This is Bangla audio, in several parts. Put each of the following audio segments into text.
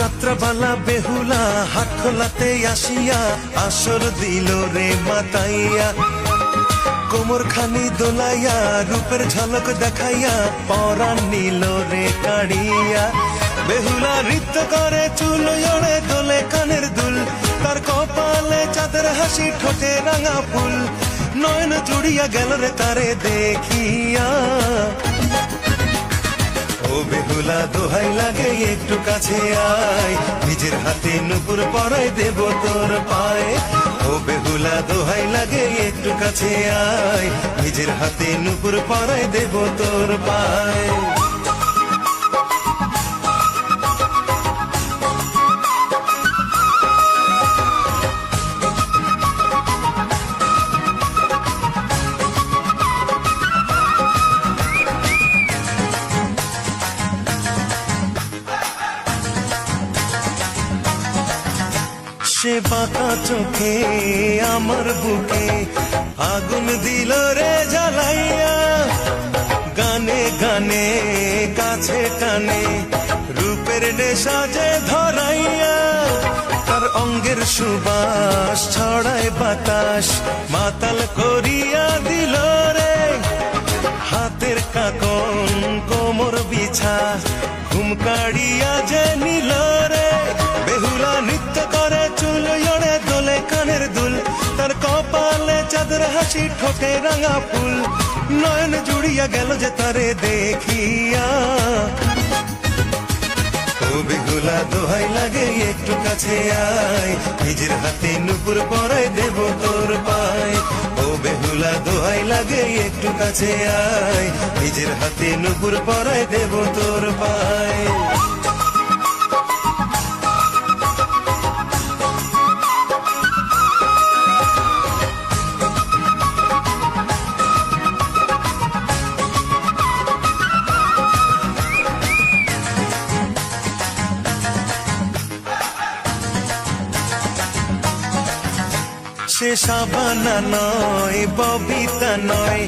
যাত্রাবালা বেহুলা হাট খোলাতে আসিয়া আসর দিল রে মাতাইয়া। কোমর খানি দোলাইয়া, রূপের ঝলক দেখাইয়া, পরাণ নিল রে কাড়িয়া। বেহুলা নৃত্য করে চুল জড়ে দোলে কানের দুল। তার কপালে চাঁদের হাসি ঠোঁটে রাঙা ফুল। নয়ন জুড়িয়া গেল রে তারে দেখিয়া। বেহুলা দোহাই লাগে, একটু কাছে আয়। নিজের হাতে নুপুর পরাই দেব তোর পায়ে। ও বেহুলা, দোহাই লাগে, একটু কাছে আয়। নিজের হাতে নুপুর পরাই দেব তোর পায়ে। সে বাঁকা চোখে, আমার বুকে আগুন দিল রে জ্বালাইয়া। গানে গানে, কাছে টানে, রূপের নেশা যে ধরাইয়া। তার অঙ্গের সুবাস ছড়ায় বাতাস, মাতাল করিয়া দিল রে। হাতের কাকন কোমর বিছা, ঘুম কাড়িয়া যে চাঁদের হাসি ঠোঁটে রাঙা ফুল। নয়ন জুড়িয়া গেল যে তারে দেখিয়া। ও বেহুলা দোহাই লাগে, একটু কাছে আয়। নিজের হাতে নুপুর পরাই দেব তোর পায়। ও বেহুলা দোহাই লাগে, একটু কাছে আয়। নিজের হাতে নুপুর পরাই দেব তোর পায়। সে সাবানা নয়, ববিতা নয়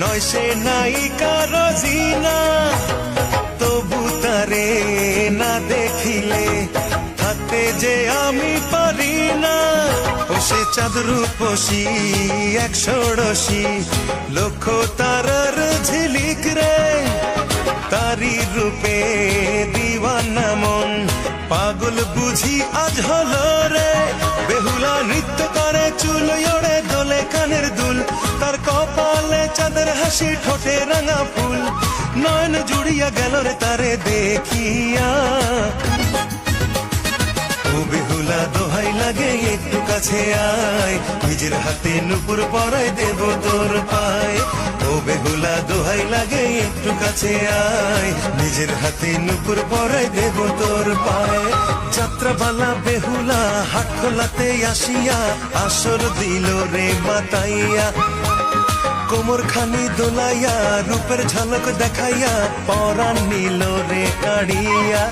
নয় সে নায়িকা রজিনা। তবু তারে না দেখিলে থাকতে যে আমি পারি না। ও সে চাঁদ রূপসী, এক ষোড়শী, লক্ষ তারার ঝিলিক রে। তারি রূপে দিওয়ানা মন, পাগল বুঝি আজ হলো হাসি ঠোঁটে রাঙা ফুল। নয়ন জুড়িয়া গেল রে তারে দেখিয়া। বেহুলা দোহাই লাগে, একটু কাছে আয়। নিজের হাতে নুপুর পরাই দেব তোর পায়। ও বেহুলা দোহাই লাগে, একটু কাছে আয়। নিজের হাতে নুপুর পরাই দেব তোর পায়। যাত্রাবালা বেহুলা হাট খোলাতে আসিয়া, আসর দিল রে মাতাইয়া। কোমর খানি দোলাইয়া, রূপের ঝলক দেখাইয়া, পরাণ নিল রে কাড়িয়া।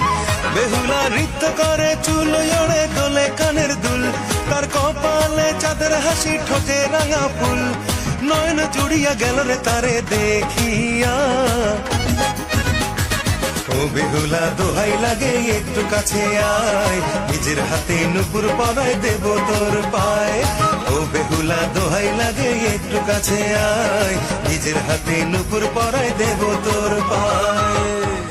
বেহুলা নৃত্য করে চুল জড়ে দোলে কানের দুল, তার কপালে চাঁদের হাসি ঠোঁটে রাঙা ফুল। নয়ন জুড়িয়া গেল রে তারে দেখিয়া। ও বেহুলা, দোহাই লাগে, একটু কাছে আয়। নিজের হাতে নুপুর পরাই দেব তোর পায়। ও বেহুলা দোহাই লাগে একটু কাছে আয়। নিজের হাতে নুপুর পরায় দেব তোর পায়।